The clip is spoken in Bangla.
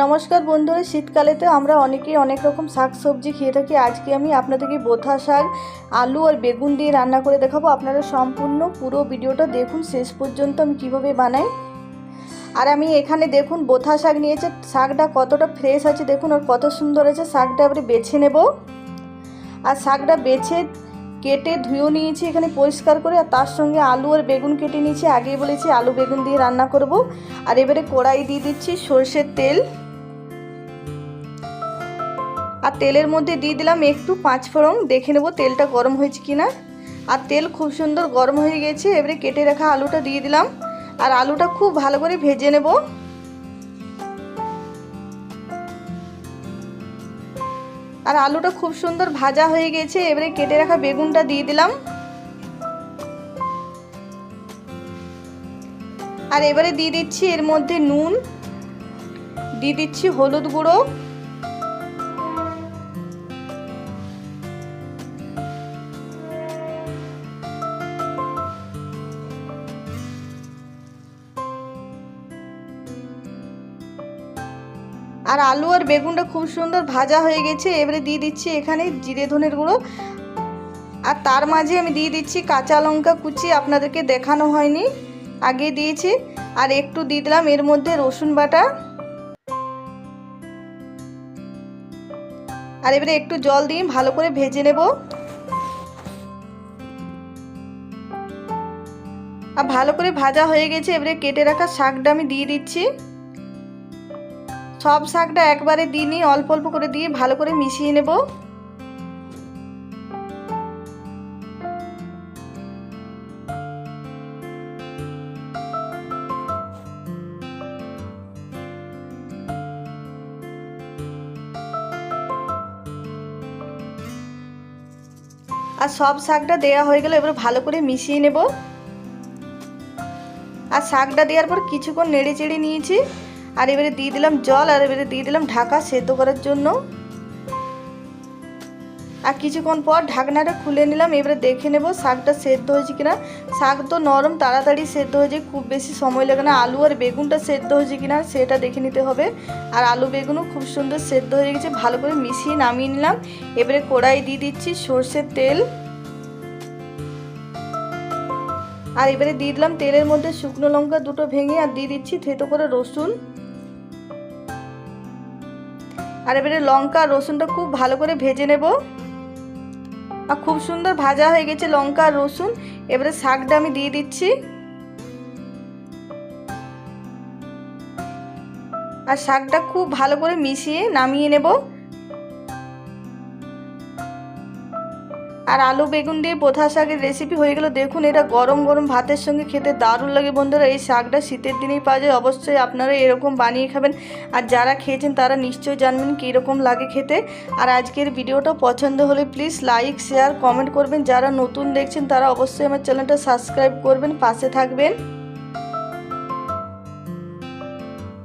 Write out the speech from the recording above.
নমস্কার বন্ধুরা, শীতকালেতে আমরা অনেকেই অনেক রকম শাক সবজি খেয়ে থাকি। আজকে আমি আপনাদেরকে বোথা শাক, আলু আর বেগুন দিয়ে রান্না করে দেখাবো। আপনারা সম্পূর্ণ পুরো ভিডিওটা দেখুন, শেষ পর্যন্ত আমি কীভাবে বানাই। আর আমি এখানে দেখুন, বোথা শাক নিয়েছে। শাকটা কতটা ফ্রেশ আছে দেখুন, আর কত সুন্দর আছে। শাকটা এবারে বেছে নেব। আর শাকটা বেছে কেটে ধুয়েও নিয়েছি এখানে পরিষ্কার করে, আর তার সঙ্গে আলু আর বেগুন কেটে নিয়েছি। আগেই বলেছি আলু বেগুন দিয়ে রান্না করব। আর এবারে কড়াই দিয়ে দিচ্ছি সর্ষের তেল। আর তেলের মধ্যে দিয়ে দিলাম একটু পাঁচ ফোড়ন। দেখে নেব তেলটা গরম হয়েছে কিনা। আর তেল খুব সুন্দর গরম হয়ে গেছে। এবারে কেটে রাখা আলুটা দিয়ে দিলাম। আর আলুটা খুব ভালো করে ভেজে নেব। আর আলুটা খুব সুন্দর ভাজা হয়ে গেছে, এবারে কেটে রাখা বেগুনটা দিয়ে দিলাম। আর এবারে দিয়ে দিচ্ছি এর মধ্যে নুন, দিয়ে দিচ্ছি হলুদ গুঁড়ো। আর আলু আর বেগুনটা খুব সুন্দর ভাজা হয়ে গেছে, এবারে দিয়ে দিচ্ছি এখানে জিরে ধনের গুঁড়ো। আর তার মাঝে আমি দিয়ে দিচ্ছি কাঁচা লঙ্কা কুচি, আপনাদেরকে দেখানো হয়নি, আগে দিয়েছি। আর একটু দিয়ে দিলাম এর মধ্যে রসুন বাটা। আর এবারে একটু জল দিয়ে ভালো করে ভেজে নেব। আর ভালো করে ভাজা হয়ে গেছে, এবারে কেটে রাখা শাকটা আমি দিয়ে দিচ্ছি। সব শাকটা একবারে দিয়ে নিয়ে অল্প অল্প করে দিয়ে ভালো করে মিশিয়ে নেব। আর সব শাকটা দেওয়া হয়ে গেলে, এবার ভালো করে মিশিয়ে নেব। আর শাকটা দেওয়ার পর কিছুক্ষণ নেড়ে চেড়ে নিয়েছি। আর এবারে দিয়ে দিলাম জল, আর এবারে দিয়ে দিলাম ঢাকা সেদ্ধ করার জন্য। আর কিছুক্ষণ পর ঢাকনাটা খুলে নিলাম, এবারে দেখে নেব শাকটা সেদ্ধ হয়েছে কিনা। শাক তো নরম, তাড়াতাড়ি সেদ্ধ হয়েছে, খুব বেশি সময় লাগে না। আলু আর বেগুনটা সেদ্ধ হয়েছে কিনা সেটা দেখে নিতে হবে। আর আলু বেগুনও খুব সুন্দর সেদ্ধ হয়ে গেছে, ভালো করে মিশিয়ে নামিয়ে নিলাম। এবারে কড়াই দিয়ে দিচ্ছি সর্ষের তেল। আর এবারে দিয়ে দিলাম তেলের মধ্যে শুকনো লঙ্কা দুটো ভেঙে, আর দিয়ে দিচ্ছি থেতো করে রসুন। আর এবারে লঙ্কা রসুনটা খুব ভালো করে ভেজে নেব। আর খুব সুন্দর ভাজা হয়ে গেছে লঙ্কা আর রসুন। এবারে শাকটা আমি দিয়ে দিচ্ছি। আর শাকটা খুব ভালো করে মিশিয়ে নামিয়ে নেব। আর আলু, বেগুন দিয়ে পোথা শাকের রেসিপি হয়ে গেল। দেখুন, এটা গরম গরম ভাতের সঙ্গে খেতে দারুণ লাগে বন্ধুরা। এই শাকটা শীতের দিনেই পাওয়া যায়, অবশ্যই আপনারা এরকম বানিয়ে খাবেন। আর যারা খেয়েছেন, তারা নিশ্চয়ই জানবেন কীরকম লাগে খেতে। আর আজকের ভিডিওটা পছন্দ হলে প্লিজ লাইক শেয়ার কমেন্ট করবেন। যারা নতুন দেখছেন, তারা অবশ্যই আমার চ্যানেলটা সাবস্ক্রাইব করবেন, পাশে থাকবেন।